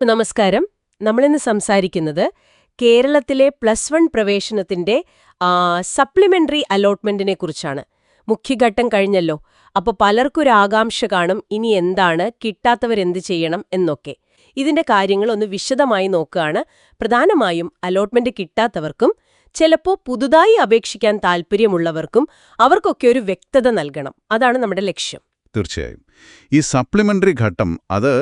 നമസ്കാരം. നമ്മളിന്ന് സംസാരിക്കുന്നത് കേരളത്തിലെ പ്ലസ് വൺ പ്രവേശനത്തിന്റെ സപ്ലിമെന്ററി അലോട്ട്മെന്റിനെ കുറിച്ചാണ്. മുഖ്യഘട്ടം കഴിഞ്ഞല്ലോ. അപ്പോൾ പലർക്കൊരു ആകാംക്ഷ കാണും ഇനി എന്താണ് കിട്ടാത്തവരെന്ത് ചെയ്യണം എന്നൊക്കെ. ഇതിന്റെ കാര്യങ്ങൾ ഒന്ന് വിശദമായി നോക്കുകയാണ്. പ്രധാനമായും അലോട്ട്മെന്റ് കിട്ടാത്തവർക്കും ചിലപ്പോൾ പുതുതായി അപേക്ഷിക്കാൻ താൽപ്പര്യമുള്ളവർക്കും അവർക്കൊക്കെ ഒരു വ്യക്തത നൽകണം. അതാണ് നമ്മുടെ ലക്ഷ്യം. തീർച്ചയായും. ഈ സപ്ലിമെന്ററി ഘട്ടം അത്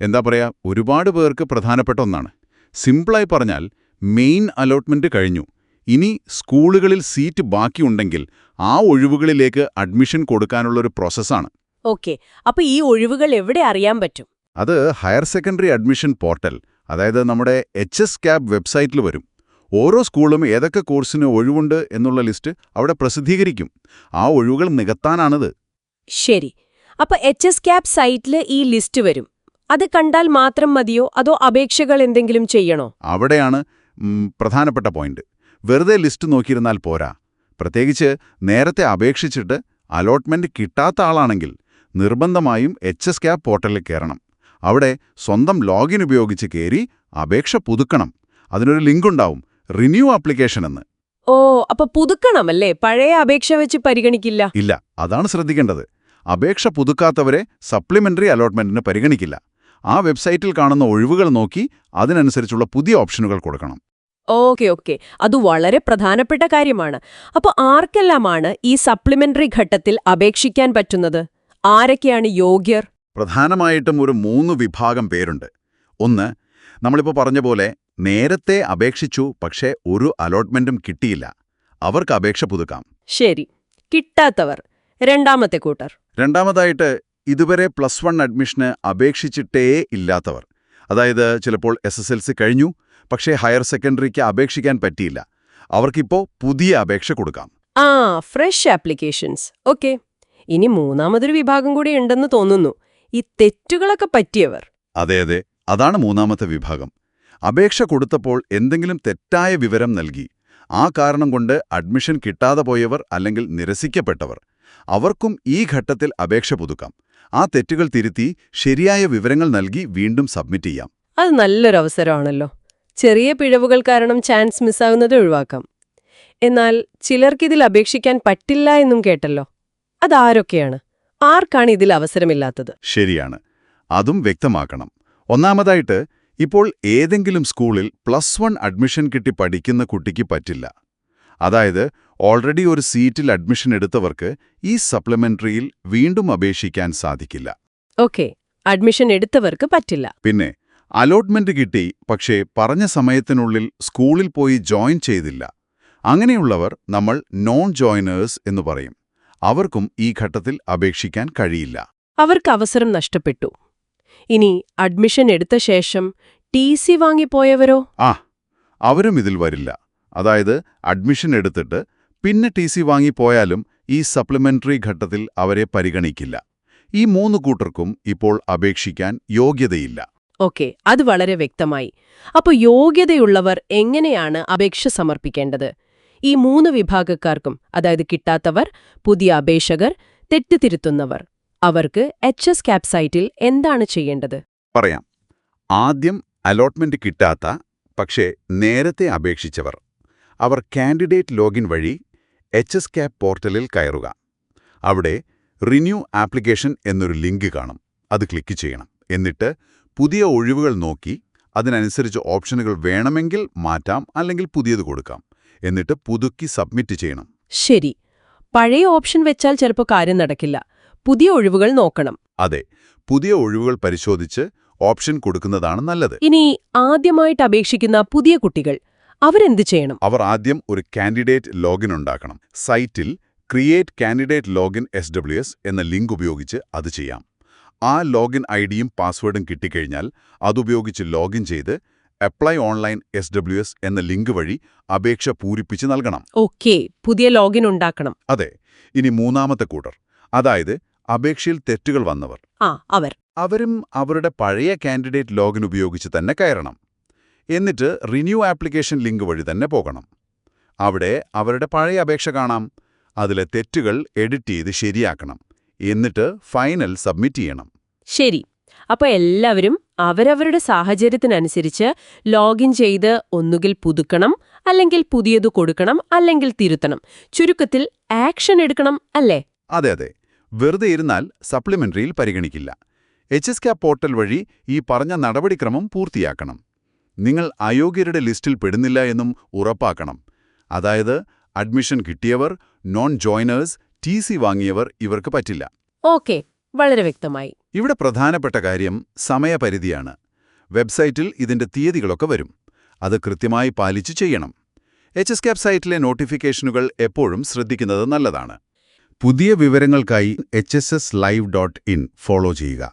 എന്താ പറയുക ഒരുപാട് പേർക്ക് പ്രധാനപ്പെട്ട ഒന്നാണ്. സിമ്പിളായി പറഞ്ഞാൽ മെയിൻ അലോട്ട്മെന്റ് കഴിഞ്ഞു. ഇനി സ്കൂളുകളിൽ സീറ്റ് ബാക്കിയുണ്ടെങ്കിൽ ആ ഒഴിവുകളിലേക്ക് അഡ്മിഷൻ കൊടുക്കാനുള്ള ഒരു പ്രോസസ്സാണ് ഓക്കെ. അപ്പോൾ ഈ ഒഴിവുകൾ എവിടെ അറിയാൻ പറ്റും? അത് ഹയർ സെക്കൻഡറി അഡ്മിഷൻ പോർട്ടൽ അതായത് നമ്മുടെ എച്ച് എസ് ക്യാബ് വെബ്സൈറ്റിൽ വരും. ഓരോ സ്കൂളും ഏതൊക്കെ കോഴ്സിന് ഒഴിവുണ്ട് എന്നുള്ള ലിസ്റ്റ് അവിടെ പ്രസിദ്ധീകരിക്കും. ആ ഒഴിവുകൾ നികത്താനാണിത്. ശരി. അപ്പൊ എച്ച് എസ് ക്യാപ് സൈറ്റിൽ ഈ ലിസ്റ്റ് വരും. അത് കണ്ടാൽ മാത്രം മതിയോ? അതോ അപേക്ഷകൾ എന്തെങ്കിലും ചെയ്യണോ? അവിടെയാണ് പ്രധാനപ്പെട്ട പോയിന്റ് വെറുതെ ലിസ്റ്റ് നോക്കിയിരുന്നാൽ പോരാ. പ്രത്യേകിച്ച് നേരത്തെ അപേക്ഷിച്ചിട്ട് അലോട്ട്മെന്റ് കിട്ടാത്ത ആളാണെങ്കിൽ നിർബന്ധമായും എച്ച് എസ് ക്യാബ് പോർട്ടലിൽ കയറണം അവിടെ സ്വന്തം ലോഗിൻ ഉപയോഗിച്ച് കയറി അപേക്ഷ പുതുക്കണം. അതിനൊരു ലിങ്ക് ഉണ്ടാവും റിന്യൂ ആപ്ലിക്കേഷൻ എന്ന്. ഓ അപ്പൊ പുതുക്കണം അല്ലേ പഴയ അപേക്ഷ വെച്ച് പരിഗണിക്കില്ല. ഇല്ല അതാണ് ശ്രദ്ധിക്കേണ്ടത്. അപേക്ഷ പുതുക്കാത്തവരെ സപ്ലിമെന്ററി അലോട്ട്മെന്റിന് പരിഗണിക്കില്ല. ആ വെബ്സൈറ്റിൽ കാണുന്ന ഒഴിവുകൾ നോക്കി അതിനനുസരിച്ചുള്ള പുതിയ ഓപ്ഷനുകൾ കൊടുക്കണം. Okay okay. അത് വളരെ പ്രധാനപ്പെട്ട കാര്യമാണ്. അപ്പോൾ ആർക്കെല്ലാമാണ് ഈ സപ്ലിമെന്ററി ഘട്ടത്തിൽ അപേക്ഷിക്കാൻ പറ്റുന്നത്? ആരൊക്കെയാണ് യോഗ്യർ? പ്രധാനമായിട്ടും ഒരു മൂന്ന് വിഭാഗം പേരുണ്ട്. ഒന്ന് നമ്മളിപ്പോൾ പറഞ്ഞ പോലെ നേരത്തെ അപേക്ഷിച്ചു പക്ഷേ ഒരു അലോട്ട്മെന്റും കിട്ടിയില്ല. അവർക്ക് അപേക്ഷ പുതുക്കാം. ശരി. കിട്ടാത്തവർ. രണ്ടാമത്തെ കൂട്ടർ. രണ്ടാമതായിട്ട് ഇതുവരെ പ്ലസ് വൺ അഡ്മിഷന് അപേക്ഷിച്ചിട്ടേ ഇല്ലാത്തവർ. അതായത് ചിലപ്പോൾ എസ് എസ് എൽ സി കഴിഞ്ഞു പക്ഷേ ഹയർ സെക്കൻഡറിക്ക് അപേക്ഷിക്കാൻ പറ്റിയില്ല. അവർക്കിപ്പോൾ പുതിയ അപേക്ഷ കൊടുക്കാം. ആ ഫ്രഷ് ആപ്ലിക്കേഷൻസ്. ഓക്കെ. ഇനി മൂന്നാമതൊരു വിഭാഗം കൂടി ഉണ്ടെന്ന് തോന്നുന്നു. ഈ തെറ്റുകളൊക്കെ പറ്റിയവർ. അതെ അതെ. അതാണ് മൂന്നാമത്തെ വിഭാഗം. അപേക്ഷ കൊടുത്തപ്പോൾ എന്തെങ്കിലും തെറ്റായ വിവരം നൽകി. ആ കാരണം കൊണ്ട് അഡ്മിഷൻ കിട്ടാതെ പോയവർ അല്ലെങ്കിൽ നിരസിക്കപ്പെട്ടവർ. അവർക്കും ഈ ഘട്ടത്തിൽ അപേക്ഷ പുതുക്കാം. ആ തെറ്റുകൾ തിരുത്തി ശരിയായ വിവരങ്ങൾ നൽകി വീണ്ടും സബ്മിറ്റ് ചെയ്യാം. അത് നല്ലൊരു അവസരമാണല്ലോ. ചെറിയ പിഴവുകൾ കാരണം ചാൻസ് മിസ്സാകുന്നത് ഒഴിവാക്കാം. എന്നാൽ ചിലർക്കിതിൽ അപേക്ഷിക്കാൻ പറ്റില്ല എന്നും കേട്ടല്ലോ. അതാരൊക്കെയാണ്? ആർക്കാണ് ഇതിൽ അവസരമില്ലാത്തത്? ശരിയാണ്. അതും വ്യക്തമാക്കണം. ഒന്നാമതായിട്ട് ഇപ്പോൾ ഏതെങ്കിലും സ്കൂളിൽ പ്ലസ് വൺ അഡ്മിഷൻ കിട്ടി പഠിക്കുന്ന കുട്ടിക്ക് പറ്റില്ല. അതായത് ഓൾറെഡി ഒരു സീറ്റിൽ അഡ്മിഷൻ എടുത്തവർക്ക് ഈ സപ്ലിമെന്ററിയിൽ വീണ്ടും അപേക്ഷിക്കാൻ സാധിക്കില്ല. ഓക്കെ അഡ്മിഷൻ എടുത്തവർക്ക് പറ്റില്ല. പിന്നെ അലോട്ട്മെന്റ് കിട്ടി പക്ഷേ പറഞ്ഞ സമയത്തിനുള്ളിൽ സ്കൂളിൽ പോയി ജോയിൻ ചെയ്തില്ല. അങ്ങനെയുള്ളവർ നമ്മൾ നോൺ ജോയിനേഴ്സ് എന്ന് പറയും. അവർക്കും ഈ ഘട്ടത്തിൽ അപേക്ഷിക്കാൻ കഴിയില്ല. അവർക്ക് അവസരം നഷ്ടപ്പെട്ടു. ഇനി അഡ്മിഷൻ എടുത്ത ശേഷം ടി സി വാങ്ങിപ്പോയവരോ? ആ അവരും ഇതിൽ വരില്ല. അതായത് അഡ്മിഷൻ എടുത്തിട്ട് പിന്നെ ടി സി വാങ്ങിപ്പോയാലും ഈ സപ്ലിമെന്ററി ഘട്ടത്തിൽ അവരെ പരിഗണിക്കില്ല. ഈ മൂന്ന് കൂട്ടർക്കും ഇപ്പോൾ അപേക്ഷിക്കാൻ യോഗ്യതയില്ല. ഓക്കെ അത് വളരെ വ്യക്തമായി. അപ്പോൾ യോഗ്യതയുള്ളവർ എങ്ങനെയാണ് അപേക്ഷ സമർപ്പിക്കേണ്ടത്? ഈ മൂന്ന് വിഭാഗക്കാർക്കും അതായത് കിട്ടാത്തവർ പുതിയ അപേക്ഷകർ തെറ്റുതിരുത്തുന്നവർ അവർക്ക് എച്ച് എസ് ക്യാപ് സൈറ്റിൽ എന്താണ് ചെയ്യേണ്ടത്? പറയാം. ആദ്യം അലോട്ട്മെന്റ് കിട്ടാത്ത പക്ഷേ നേരത്തെ അപേക്ഷിച്ചവർ. അവർ കാൻഡിഡേറ്റ് ലോഗിൻ വഴി എച്ച് എസ് ക്യാപ് പോർട്ടലിൽ കയറുക. അവിടെ റിന്യൂ ആപ്ലിക്കേഷൻ എന്നൊരു ലിങ്ക് കാണും. അത് ക്ലിക്ക് ചെയ്യണം. എന്നിട്ട് പുതിയ ഒഴിവുകൾ നോക്കി അതിനനുസരിച്ച് ഓപ്ഷനുകൾ വേണമെങ്കിൽ മാറ്റാം അല്ലെങ്കിൽ പുതിയത് കൊടുക്കാം. എന്നിട്ട് പുതുക്കി സബ്മിറ്റ് ചെയ്യണം. ശരി. പഴയ ഓപ്ഷൻ വെച്ചാൽ ചിലപ്പോൾ കാര്യം നടക്കില്ല. പുതിയ ഒഴിവുകൾ നോക്കണം. അതെ. പുതിയ ഒഴിവുകൾ പരിശോധിച്ച് ഓപ്ഷൻ കൊടുക്കുന്നതാണ് നല്ലത്. ഇനി ആദ്യമായിട്ട് അപേക്ഷിക്കുന്ന പുതിയ കുട്ടികൾ. അവരെന്ത് ചെയ്യണം? അവർ ആദ്യം ഒരു കാൻഡിഡേറ്റ് ലോഗിൻ ഉണ്ടാക്കണം. സൈറ്റിൽ create candidate login S W S എന്ന ലിങ്ക് ഉപയോഗിച്ച് അത് ചെയ്യാം. ആ ലോഗിൻ ഐ ഡിയും പാസ്വേഡും കിട്ടിക്കഴിഞ്ഞാൽ അതുപയോഗിച്ച് ലോഗിൻ ചെയ്ത് apply online S W S എന്ന ലിങ്ക് വഴി അപേക്ഷ പൂരിപ്പിച്ച് നൽകണം. ഓക്കെ പുതിയ ലോഗിൻ ഉണ്ടാക്കണം. അതെ ഇനി മൂന്നാമത്തെ കൂട്ടർ അതായത് അപേക്ഷയിൽ തെറ്റുകൾ വന്നവർ. ആ അവർ. അവരും അവരുടെ പഴയ കാൻഡിഡേറ്റ് ലോഗിൻ ഉപയോഗിച്ച് തന്നെ കയറണം. എന്നിട്ട് റിന്യൂ ആപ്ലിക്കേഷൻ ലിങ്ക് വഴി തന്നെ പോകണം. അവിടെ അവരുടെ പഴയ അപേക്ഷ കാണാം. അതിലെ തെറ്റുകൾ എഡിറ്റ് ചെയ്ത് ശരിയാക്കണം. എന്നിട്ട് ഫൈനൽ സബ്മിറ്റ് ചെയ്യണം. ശരി. അപ്പോൾ എല്ലാവരും അവരവരുടെ സാഹചര്യത്തിനനുസരിച്ച് ലോഗിൻ ചെയ്ത് ഒന്നുകിൽ പുതുക്കണം അല്ലെങ്കിൽ പുതിയത് കൊടുക്കണം അല്ലെങ്കിൽ തിരുത്തണം. ചുരുക്കത്തിൽ ആക്ഷൻ എടുക്കണം അല്ലേ? അതെ അതെ. വെറുതെ ഇരുന്നാൽ സപ്ലിമെന്ററിയിൽ പരിഗണിക്കില്ല. എച്ച് എസ് കെ പോർട്ടൽ വഴി ഈ പറഞ്ഞ നടപടിക്രമം പൂർത്തിയാക്കണം. നിങ്ങൾ അയോഗ്യരുടെ ലിസ്റ്റിൽ പെടുന്നില്ല എന്നും ഉറപ്പാക്കണം. അതായത് അഡ്മിഷൻ കിട്ടിയവർ നോൺ ജോയിനേഴ്സ് ടി സി വാങ്ങിയവർ ഇവർക്ക് പറ്റില്ല. ഓക്കെ വളരെ വ്യക്തമായി. ഇവിടെ പ്രധാനപ്പെട്ട കാര്യം സമയപരിധിയാണ്. വെബ്സൈറ്റിൽ ഇതിന്റെ തീയതികളൊക്കെ വരും. അത് കൃത്യമായി പാലിച്ചു ചെയ്യണം. എച്ച് എസ് ക്യാപ് സൈറ്റിലെ നോട്ടിഫിക്കേഷനുകൾ എപ്പോഴും ശ്രദ്ധിക്കുന്നത് നല്ലതാണ്. പുതിയ വിവരങ്ങൾക്കായി H S S live dot in follow ചെയ്യുക.